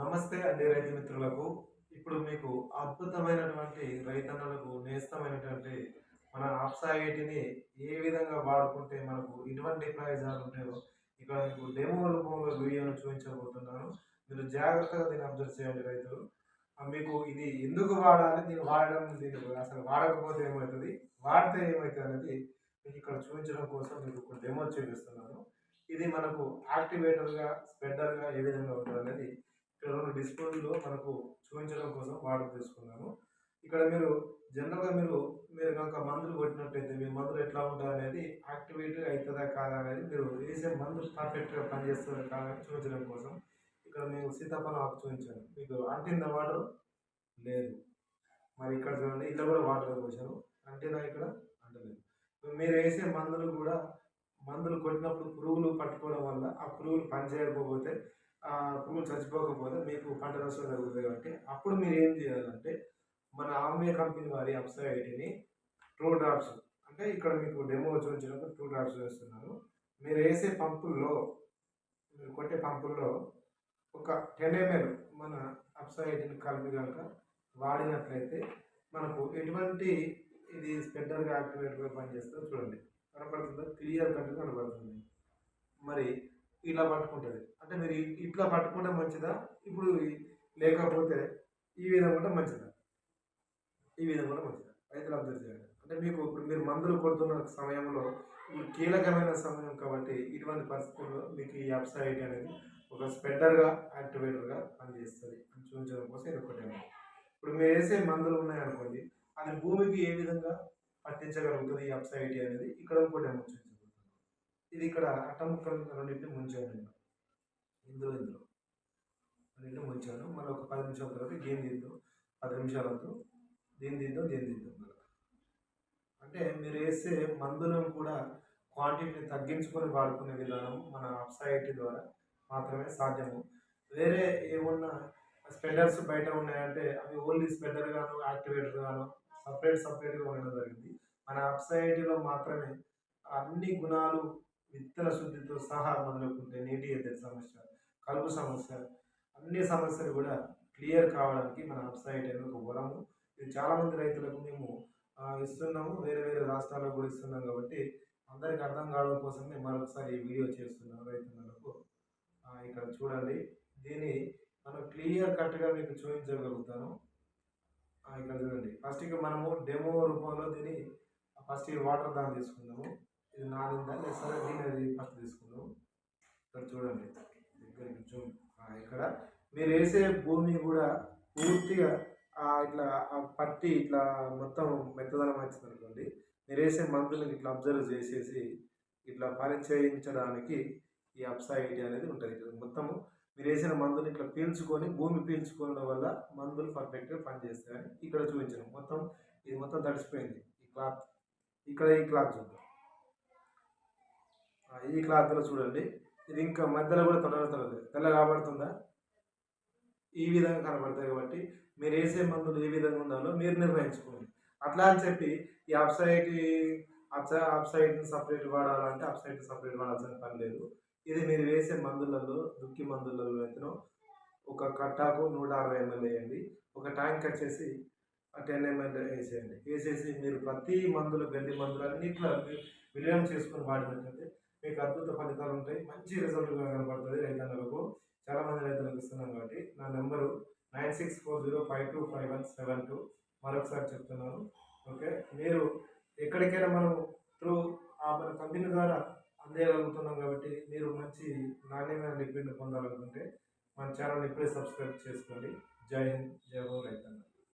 నమస్తే అండి రైతు మిత్రులకు. ఇప్పుడు మీకు అద్భుతమైనటువంటి రైతన్నలకు నేస్తమైనటువంటి మన ఆప్సాయిటిని ఏ విధంగా వాడుకుంటే మనకు ఎటువంటి ప్రయోజనాలు ఉంటాయో ఇక్కడ మీకు డెమో రూపంలో వీడియోను చూపించబోతున్నాను. మీరు జాగ్రత్తగా దీన్ని అబ్జర్వ్ చేయండి రైతులు. మీకు ఇది ఎందుకు వాడాలి? దీన్ని వాడడం దీన్ని అసలు వాడకపోతే ఏమవుతుంది? వాడితే ఏమవుతుంది అనేది మీకు ఇక్కడ చూపించడం కోసం మీకు ఒక డెమో చూపిస్తున్నాను. ఇది మనకు యాక్టివేటర్గా స్ప్రెడర్గా ఏ విధంగా ఉంటుంది అనేది ఇక్కడ ఉన్న డిస్ప్లేలో మనకు చూపించడం కోసం వాటర్ తీసుకున్నాము ఇక్కడ మీరు జనరల్గా మీరు మీరు కనుక మందులు కొట్టినట్టయితే మీ మందులు ఎట్లా ఉంటుంది అనేది యాక్టివేట్ అవుతుందా కాదా అనేది మీరు వేసే మందులు పర్ఫెక్ట్గా పనిచేస్తుందా కాదా చూపించడం కోసం ఇక్కడ మేము సీతాఫలం ఆకు చూపించాను. మీకు అంటిందా వాటర్ లేదు. మరి ఇక్కడ చూడండి ఇలా కూడా వాటర్ పోసాను. అంటేనా ఇక్కడ? అంటలేదు. మీరు వేసే మందులు కూడా మందులు కొట్టినప్పుడు పురుగులు పట్టుకోవడం వల్ల ఆ పురుగులు పనిచేయకపోతే ఆ పురుగులు చచ్చిపోకపోతే మీకు పంట నష్టం జరుగుతుంది కాబట్టి అప్పుడు మీరు ఏం చేయాలంటే మన ఆమె కంపెనీ వారి అప్సైడ్ని టూ డ్రాప్స్ అంటే ఇక్కడ మీకు డెమో చూపించినప్పుడు టూ డ్రాప్స్ వేస్తున్నారు. మీరు వేసే పంపుల్లో మీరు కొట్టే పంపుల్లో ఒక టెన్ ఎంఎల్ మన అప్సైడ్ని కలిపి కనుక వాడినట్లయితే మనకు ఎటువంటి ఇది స్పెడ్డర్గా యాక్టివేట్గా పనిచేస్తుందో చూడండి. కనపడుతుందో? క్లియర్ కట్గా కనపడుతుంది. మరి ఇలా పట్టుకుంటుంది. అంటే మీరు ఇట్లా పట్టుకుంటే మంచిదా? ఇప్పుడు లేకపోతే ఈ విధంగా కూడా మంచిదా? ఈ విధంగా కూడా మంచిదా? రైతులు అబ్జర్వ్ చేయండి. అంటే మీకు ఇప్పుడు మీరు మందులు కొడుతున్న సమయంలో కీలకమైన సమయం కాబట్టి ఇటువంటి పరిస్థితుల్లో మీకు ఈ వెబ్సైట్ అనేది ఒక స్పెడ్డర్గా యాక్టివేటర్గా పనిచేస్తుంది. అని చూపించడం కోసం ఇది ఒకటే ఇప్పుడు మీరు వేసే మందులు ఉన్నాయనుకోండి అది భూమికి ఏ విధంగా పట్టించగలుగుతుంది ఈ వెబ్సైట్ అనేది? ఇక్కడ ఇంకోటి ఏమో ఇది ఇక్కడ అట్టముక్కలు రెండింటిని ముంచాను నేను. ఇందులో ఇందులో. రెండింటిని ముంచాను. మళ్ళీ ఒక పది నిమిషాల తర్వాత గేమ్ తీద్దాం. పది నిమిషాల దీన్ని తీద్దాం దీన్ని తీద్దాం మళ్ళీ. అంటే మీరు వేసే మందులను కూడా క్వాంటిటీని తగ్గించుకొని వాడుకునే విధానం మన సొసైటీ ద్వారా మాత్రమే సాధ్యము. వేరే ఏమన్నా స్పెండర్స్ బయట ఉన్నాయంటే అవి ఓన్లీ స్పెండర్ గాను యాక్టివేటర్ గాను సపరేట్ సపరేట్గా ఉండడం జరిగింది. మన వెబ్సైట్లో మాత్రమే అన్ని గుణాలు విత్తన శుద్ధితో సహా మొదలుకుంటే నీటి ఎద్దడి సమస్య కలుపు సమస్య అన్ని సమస్యలు కూడా క్లియర్ కావడానికి మన వెబ్సైట్ అనేది ఒక వరము. ఇది చాలామంది రైతులకు మేము ఇస్తున్నాము. వేరే వేరే రాష్ట్రాలకు కూడా ఇస్తున్నాం కాబట్టి అందరికి అర్థం కావడం కోసమే మరొకసారి ఈ వీడియో చేస్తున్నాం రైతులకు. ఇక్కడ చూడండి. దీన్ని మనం క్లియర్ కట్గా మీకు చూపించగలుగుతాను. ఇక్కడ చూడండి. ఫస్ట్ ఇక మనము డెమో రూపంలో దీన్ని ఫస్ట్ ఈ వాటర్ దాన్ని తీసుకుందాము. ఇది నానిందా లేదా సరే దీని అది ఫస్ట్ తీసుకున్నాం ఇక్కడ చూడండి. దగ్గరికి జూమ్ ఇక్కడ. మీరు వేసే భూమి కూడా పూర్తిగా ఇట్లా ఆ పట్టి ఇట్లా మొత్తం మెత్తదనం వచ్చింది అనుకోండి మీరు వేసే మందులను ఇట్లా అబ్జర్వ్ చేసేసి ఇట్లా పరిచయించడానికి ఈ అప్సైటీ అనేది ఉంటుంది. ఇక్కడ మొత్తము మీరు వేసిన మందులు ఇట్లా పీల్చుకొని భూమి పీల్చుకోవడం వల్ల మందులు పర్ఫెక్ట్గా పనిచేస్తాయని ఇక్కడ చూపించాను. మొత్తం ఇది మొత్తం తడిసిపోయింది. ఈ క్లాత్ ఇక్కడ ఈ క్లాత్ చూద్దాం. ఈ క్లాత్లో చూడండి. ఇది ఇంకా మధ్యలో కూడా తొడగతలేదు తెల్ల కాబడుతుందా? ఈ విధంగా కనబడతాయి కాబట్టి మీరు వేసే మందులు ఏ విధంగా ఉండాలో మీరు నిర్ణయించుకోండి. అట్లా అని చెప్పి ఈ అప్సైట్ అప్స అప్సైడ్ని సపరేట్ వాడాలంటే అప్సైడ్ సపరేట్ వాడాల్సిన పని లేదు. ఇది మీరు వేసే మందులలో దుక్కి మందులలో అయితేనో ఒక కట్టాకు నూట అరవై ఎంఎల్ వేయండి. ఒక ట్యాంక్ వచ్చేసి టెన్ ఎంఎల్ వేసేయండి. వేసేసి మీరు ప్రతి మందులు గడ్డి మందులు అన్నిట్లో విలీనం చేసుకొని వాడినట్లయితే మీకు అద్భుత ఫలితాలు ఉంటాయి. మంచి రిజల్ట్గా కనబడుతుంది రైతన్నలకు. చాలామంది రైతులకు ఇస్తున్నాం కాబట్టి నా number nine six four zero five two five one seven two. మరొకసారి చెప్తున్నాను. ఓకే? మీరు ఎక్కడికైనా మనం త్రూ ఆ మన కంపెనీ ద్వారా అందేయగలుగుతున్నాం కాబట్టి మీరు మంచి నాణ్యమైన లిక్విడ్ పొందాలనుకుంటే మన ఛానల్ ఇప్పుడే సబ్స్క్రైబ్ చేసుకోండి. జై హింద్ జై హో రైతన్న.